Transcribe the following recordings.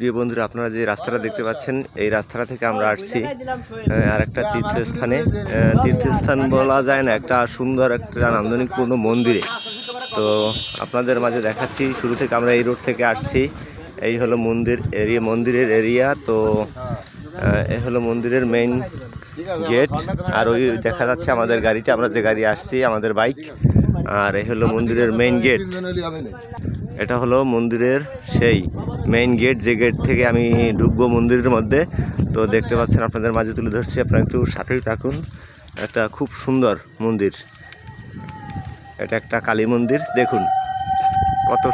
প্রিয় বন্ধুরা, আপনারা যে রাস্তাটা দেখতে পাচ্ছেন, এই রাস্তাটা থেকে আমরা আসছি আর একটা তীর্থস্থানে। তীর্থস্থান বলা যায় না, একটা সুন্দর, একটা নান্দনিকপূর্ণ মন্দিরে। তো আপনাদের মাঝে দেখাচ্ছি, শুরু থেকে আমরা এই রোড থেকে আসছি। এই হলো মন্দির এরিয়া, মন্দিরের এরিয়া। তো এই হলো মন্দিরের মেইন গেট আর ওই দেখা যাচ্ছে আমাদের গাড়িটা, আমরা যে গাড়ি আসছি, আমাদের বাইক আর এই হলো মন্দিরের মেইন গেট এটা হলো মন্দিরের সেই মেইন গেট যে গেট থেকে আমি ঢুকবো মন্দিরের মধ্যে। তো দেখতে পাচ্ছেন আপনাদের মাঝে তুলে ধরছি, আপনারা একটু সাথেই থাকুন। একটা খুব সুন্দর মন্দির। এটা একটা কালী মন্দির, দেখুন। কত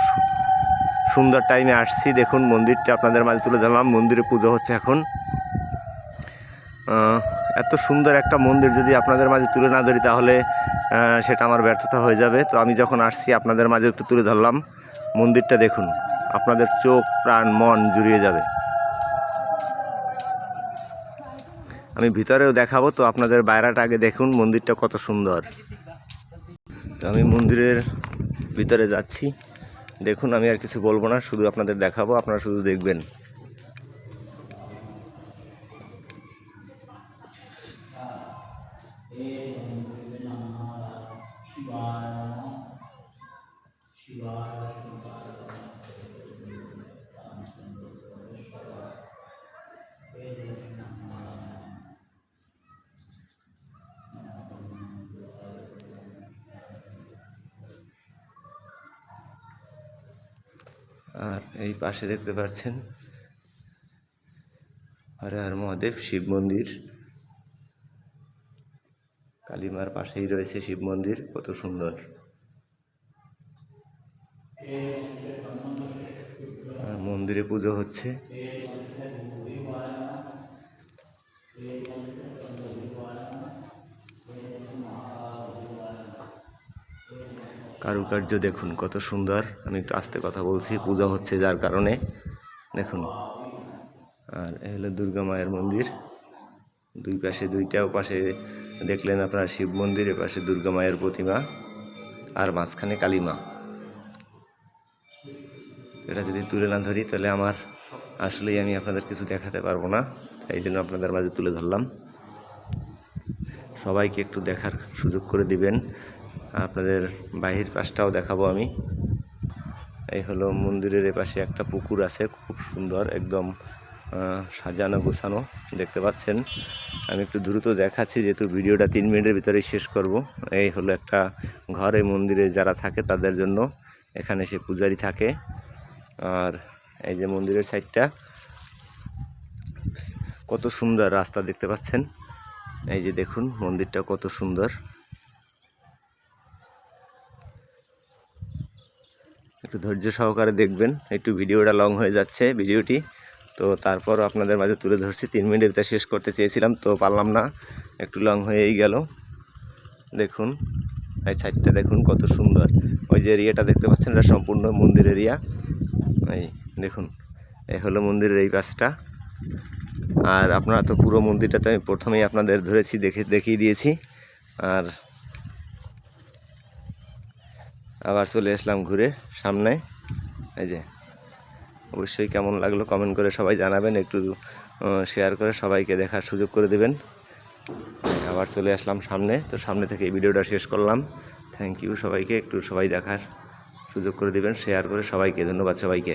সুন্দর টাইমে আসছি, দেখুন মন্দিরটা আপনাদের মাঝে তুলে ধরলাম, মন্দিরে পুজো হচ্ছে এখন। এত সুন্দর একটা মন্দির যদি আপনাদের মাঝে তুলে না ধরি তাহলে সেটা আমার ব্যর্থতা হয়ে যাবে। তো আমি যখন আসছি, আপনাদের মাঝে একটু তুলে ধরলাম। মন্দিরটা দেখুন। আপনাদের চোখ, প্রাণ, মন জুড়িয়ে যাবে। আমি ভিতরেও দেখাবো, তো আপনাদের বাইরাটা আগে দেখুন, মন্দিরটা কত সুন্দর। তো আমি মন্দিরের ভিতরে যাচ্ছি। দেখুন, আমি আর কিছু বলব না, শুধু আপনাদের দেখাবো, আপনারা শুধু দেখবেন। আর এই পাশে দেখতে পাচ্ছেন হরে হর মহাদেব, শিব মন্দির। কালিমার পাশেই রয়েছে শিব মন্দির, কত সুন্দর। মন্দিরে পুজো হচ্ছে। কারুকার্য দেখুন, কত সুন্দর। আমি একটু আস্তে কথা বলছি, পূজা হচ্ছে যার কারণে। দেখুন, আর এ হলো দুর্গা মায়ের মন্দির। দুই পাশে দুইটাও পাশে দেখলেন আপনার শিব মন্দির পাশে দুর্গা মায়ের প্রতিমা, আর মাঝখানে কালী মা। এটা যদি তুলে না ধরি, তাহলে আমার আসলেই আমি আপনাদের কিছু দেখাতে পারব না। তাই জন্য আপনাদের মাঝে তুলে ধরলাম। সবাইকে একটু দেখার সুযোগ করে দিবেন। আপনাদের বাহির পাশটাও দেখাবো আমি। এই হলো মন্দিরের এপাশে একটা পুকুর আছে, খুব সুন্দর, একদম সাজানো, গোছানো, দেখতে পাচ্ছেন। আমি একটু দ্রুত দেখাচ্ছি, যেহেতু ভিডিওটা তিন মিনিটের ভিতরে শেষ করব। এই হলো একটা ঘর এই মন্দিরে যারা থাকে তাদের জন্য, এখানে সে পূজারি থাকে। আর এই যে মন্দিরের সাইডটা, কত সুন্দর রাস্তা দেখতে পাচ্ছেন। এই যে দেখুন, মন্দিরটা কত সুন্দর। একটু ধৈর্য সহকারে দেখবেন, একটু ভিডিওটা লং হয়ে যাচ্ছে ভিডিওটি। তো তারপর আপনাদের মাঝে তুলে ধরছি, তিন মিনিটের ভিতরে শেষ করতে চেয়েছিলাম, তো পারলাম না, একটু লং হয়েই গেল। দেখুন, এই সাইডটা দেখুন কত সুন্দর। ওই যে এরিয়াটা দেখতে পাচ্ছেন, এটা সম্পূর্ণ মন্দির এরিয়া। এই দেখুন, এই হলো মন্দিরের এই পাশটা। আর আপনারা তো পুরো মন্দিরটাতে আমি প্রথমেই আপনাদের ধরেছি, দেখে, দেখিয়ে দিয়েছি। আর আবার চলে আসলাম ঘুরে, সামনে। এই যে, অবশ্যই কেমন লাগল কমেন্ট করে সবাই জানাবেন, একটু শেয়ার করে সবাইকে দেখার সুযোগ করে দেবেন। আবার চলে আসলাম সামনে, তো সামনে থেকে এই ভিডিওটা শেষ করলাম। থ্যাংক ইউ সবাইকে, একটু সবাই দেখার সুযোগ করে দেবেন শেয়ার করে সবাইকে, ধন্যবাদ সবাইকে।